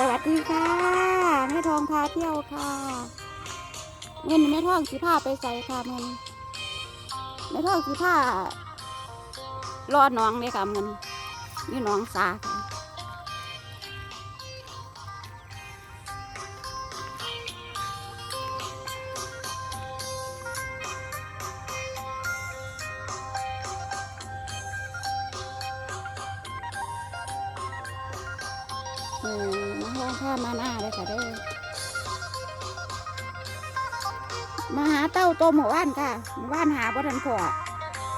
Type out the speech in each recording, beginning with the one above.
สวัสดีค่ะแม่ทองพาเที่ยวค่ะ เงินแม่ทองสีผ้าไปใส่ค่ะเงินแม่ทองสีผ้ารอดน้องเลยค่ะเงินนี่น้องสาค่ะ ออมาห้องผ้ามาหน้าเลยค่ะเด้อมาหาเต้าโตหมู่บ้านค่ะหมู่บ้านหาบ่ทันพอ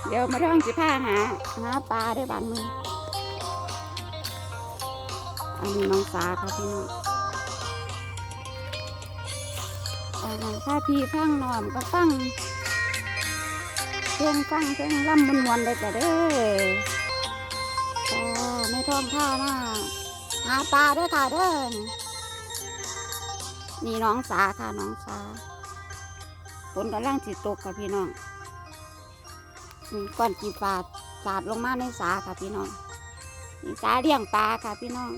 เดี๋ยวมาท่องสิผ้าหาหาปลาได้บานมืออันนี้น้องสาค่ะพี่น้องถ้าพี่ฟังนอมก็ฟังเพลงฟังเพลงล่ำมวนๆเลยจ้ะเด้อค่ไม่ท่องผ้ามา หาปลาด้วยค่ะเด้อนี่น้องสาค่ะน้องสาฝนกำลังสิตกค่ะพี่น้องอืมก่อนกีฟ้าสาดลงมาในสาค่ะพี่น้องนี่สาเลี้ยงปลาค่ะพี่น้อง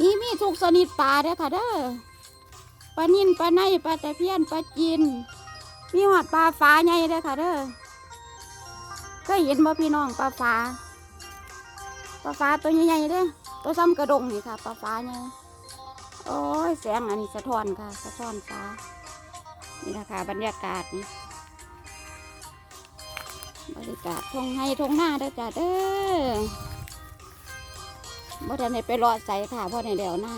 นี่มีทุกชนิดปลาเด้อค่ะเด้อปลานิ่นปลาในปลาตะเพียนปลาจีนมีหอดปลาฟ้าใหญ่เด้อค่ะเด้อเคยเห็นบ่พี่น้องปลาฟ้า ปลาฟ้าตัวใหญ่ๆเด้ตัวซ้ำกระดงนี่ค่ะปลาฟ้าใหญ่โอ้ยแสงอันนี้สะท้อนค่ะ สะท้อนฟ้า นี่นะคะบรรยากาศนี่บรรยากาศทงให้ทงหน้าเด้อจ้าเด้อบ่ทันได้ไปรอดใส่ค่ะพ่อในเดี๋ยวนะ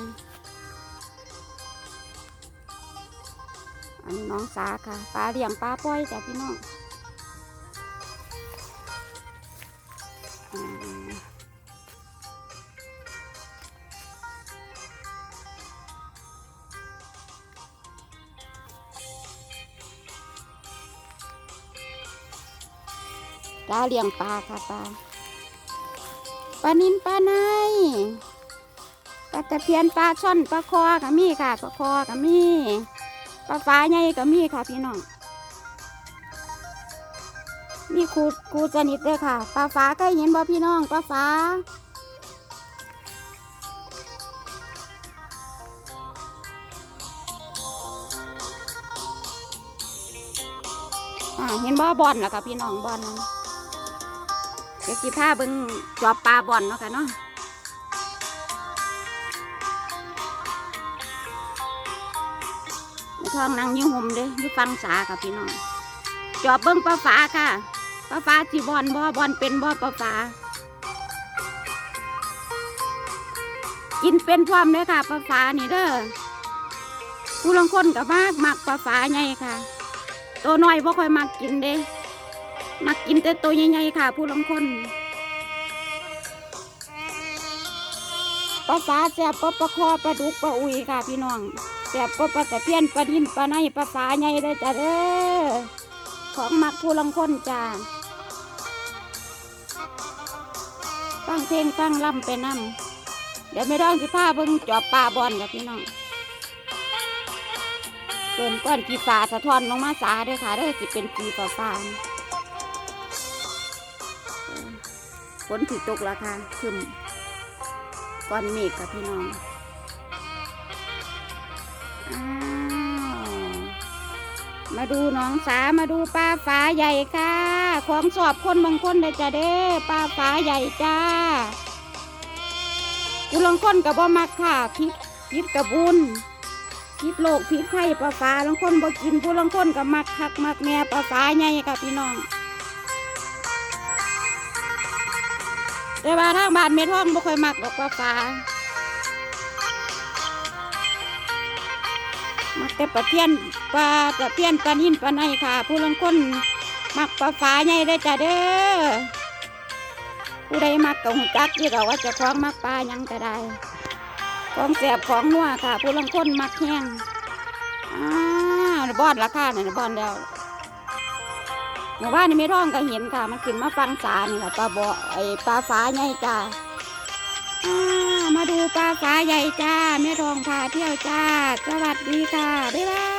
อันนี้น้องสาค่ะปลาเลี้ยงปลาปล่อยจ้ะพี่น้อง ปลาเลี้ยงปลาค่ะปลาปลานินปลาในปลาตะเพียนปลาช่อนปลาคอก็มีค่ะปลาคอก็มีปลาฟ้าใหญ่ก็มีค่ะพี่น้องมี่ครูครูชนิดเลยค่ะปลาฟ้าใก็เห็นบ่พี่น้องปลาฟ้าอ่าเห็นบ่บอลแล้วค่ะพี่น้องบอล เดี๋ยวสิพาเบิ่งจอบปลาบ่อนเนาะค่ะเนาะท้องนางยิ้ห่มเด้ยู่ฟังสาค่ะพี่น้องจอบเบิ่งปลาฝาค่ะปลาฝาสิบอนบ่บอนเป็นบ่ปลาฝากินเป็นพร้อมเลยค่ะปลาฝานี่เด้อผู้ลางคนก็มากมักปลาฝาใหญ่ค่ะ ตัวน้อยบ่ค่อยมักกินเด้ มักกินแต่ตัวใหญ่ๆค่ะ ผู้ลางคนปลาฟ้าแซ่บปลาปลาคอปลาดุกปลาอุยค่ะ พี่น้องแซ่บปลาปลาตะเพียนปลาดินปลาในปลาฟ้าใหญ่เลยจ้ะเด้อของมักผู้ลางคนจ้าฟังเพลงฟังล่ำไปนำเดี๋ยวไม่ต้องสิพาเบิ่งจอบปลาบอลกับพี่น้องเกินก้อนกีฟ้าสะท้อนลงมาสาเด้อค่ะเด้อสิเป็นกีฟ้าฟ้า ฝนถิตกแล้วค่ะขึ้นก้อนเมฆกับพี่น้องอ้าวมาดูน้องสามาดูปลาฝาใหญ่ค่ะ ของสอบคนบางคนเลยจ้ะเด้ปลาฝาใหญ่จ้าผู้ลางคนกับบ่มักค่ะพิษพิษกับบุญพิษโลกพิษไข้ปลาฝาลางคนบ่กินผู้ลางคนกับมักคักมักแม่ปลาฝาใหญ่ค่ะพี่น้อง แต่ว่าทางบ้านเมท่องบ่ค่อยมักดอกปลาฟ้ามักแต่ปลาเทียนปลาตะเพียนปลานินปลาในค่ะ ผู้ลางคนมักปลาฟ้าใหญ่ได้จ้ะเด้อผู้ใดมักก็หูจักที่เราว่าจะคล้องมักปลายังก็ได้ของแสบของนัวค่ะ ผู้ลางคนมักแห้งอ่าบอนราคาเนี่ยบอนแล้ว หมู่บ้านนี่ไม่ร้องก็เห็นค่ะ มันขึ้นมาฟังสานี่ค่ะปลาบ่อไอปลาฟ้าใหญ่จ้าอ่ามาดูปลาฟ้าใหญ่จ้าแม่ทองพาเที่ยวจ้า สวัสดีค่ะ บ๊ายบาย